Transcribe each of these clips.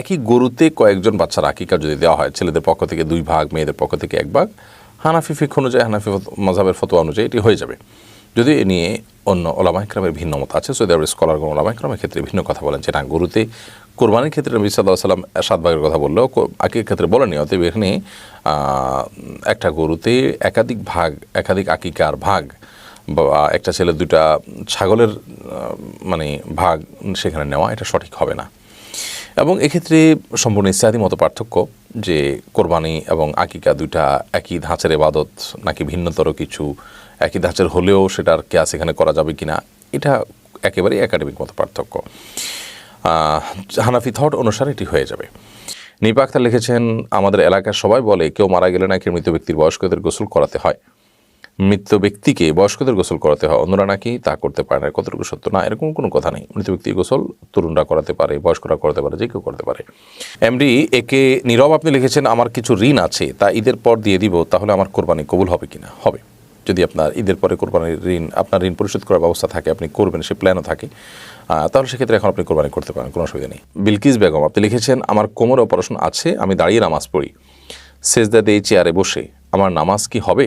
একই গরুতে কয়েকজন বাচ্চার আকিকা যদি দেওয়া হয়, ছেলেদের পক্ষ থেকে দুই ভাগ, মেয়েদের পক্ষ থেকে এক ভাগ, হানাফি ফিক অনুযায়ী, হানাফি মজাবের ফতোয়া অনুযায়ী এটি হয়ে যাবে। যদি এ নিয়ে অন্য ওলামাইক্রামের ভিন্ন মত আছে সৌদি আরবের স্কলারগণ ওলামাইক্রামের ক্ষেত্রে ভিন্ন কথা বলেন যে, না, গরুতে কোরবানির ক্ষেত্রে নবী সাল্লাহ সাল্লাম সাত ভাগের কথা বললেও আকির ক্ষেত্রে বলেনি অতএব এখানে একটা গরুতে একাধিক ভাগ, একাধিক আকিকার ভাগ বা একটা ছেলে দুটা ছাগলের মানে ভাগ সেখানে নেওয়া, এটা সঠিক হবে না। এবং এক্ষেত্রে সম্পূর্ণ ইসলাদি মতো পার্থক্য যে কোরবানি এবং আকিকা দুইটা একই ধাঁচের এবাদত নাকি ভিন্নতর কিছু একই ধাঁচের হলেও সেটার কেয়াস এখানে করা যাবে কিনা, এটা একেবারেই একাডেমিক মতো পার্থক্য হানাফি থট অনুসারে এটি হয়ে যাবে। নিপা আক্তার লিখেছেন, আমাদের এলাকার সবাই বলে, কেউ মারা গেলে নাকি মৃত ব্যক্তির বয়স্কদের গোসল করাতে হয়। মৃত ব্যক্তিকে বয়স্কদের গোসল করাতে হয়। অন্যরা নাকি তা করতে পারে না। কতটুকু সত্য? না, এরকম কোনো কথা নেই। মৃত ব্যক্তির গোসল তরুণরা করাতে পারে, বয়স্করা করতে পারে, যে কেউ করতে পারে। এমডি, একে নীরব আপনি লিখেছেন, আমার কিছু ঋণ আছে, তা ঈদের পর দিয়ে দিব, তাহলে আমার কোরবানি কবুল হবে কি না হবে। যদি আপনার ঈদের পরে কোরবানির ঋণ, আপনার ঋণ পরিশোধ করার ব্যবস্থা থাকে, আপনি করবেন, সে প্ল্যানও থাকে তাহলে সেক্ষেত্রে এখন আপনি কোরবানি করতে পারেন, কোনো অসুবিধা নেই। বিলকিস বেগম, আপনি লিখেছেন, আমার কোমর অপারেশন আছে, আমি দাঁড়িয়ে নামাজ পড়ি। সেজদা দিয়ে চেয়ারে বসে। আমার নামাজ কি হবে?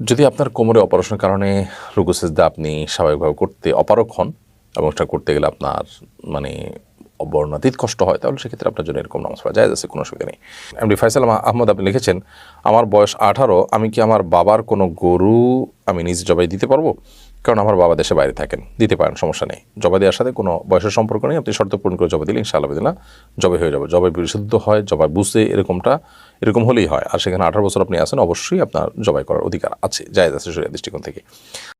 যদি আপনার কোমরে অপারেশনের কারণে রুকু সেজদা আপনি স্বাভাবিকভাবে করতে অপারক হন এবং সেটা করতে গেলে আপনার মানে বর্ণাতীত কষ্ট হয়, তাহলে সেক্ষেত্রে আপনার জন্য এরকম নামাজ পড়া যায় আছে, কোনো অসুবিধা নেই। এমডি ফাইসাল আহ- আহমদ আপনি লিখেছেন, আমার বয়স আঠারো, আমি কি আমার বাবার কোনো গরু আমি নিজ জবাই দিতে পারব? কারণ আমার বাবা দেশে বাইরে থাকেন, দিতে পারেন, সমস্যা নেই। জবাই দেওয়ার সাথে কোনো বয়সের সম্পর্ক নেই, আপনি শর্ত পূরণ করে জবাই দিলে ইনশাআল্লাহ দিলা জবাই হয়ে যাবে। জবাই বিশুদ্ধ হয়, জবাই বুঝতে এরকমটা, এরকম হলেই হয়। আর সেখানে আঠারো বছর আপনি আছেন, অবশ্যই আপনার জবাই করার অধিকার আছে, জায়জ আছে শরীর দৃষ্টিকোণ থেকে।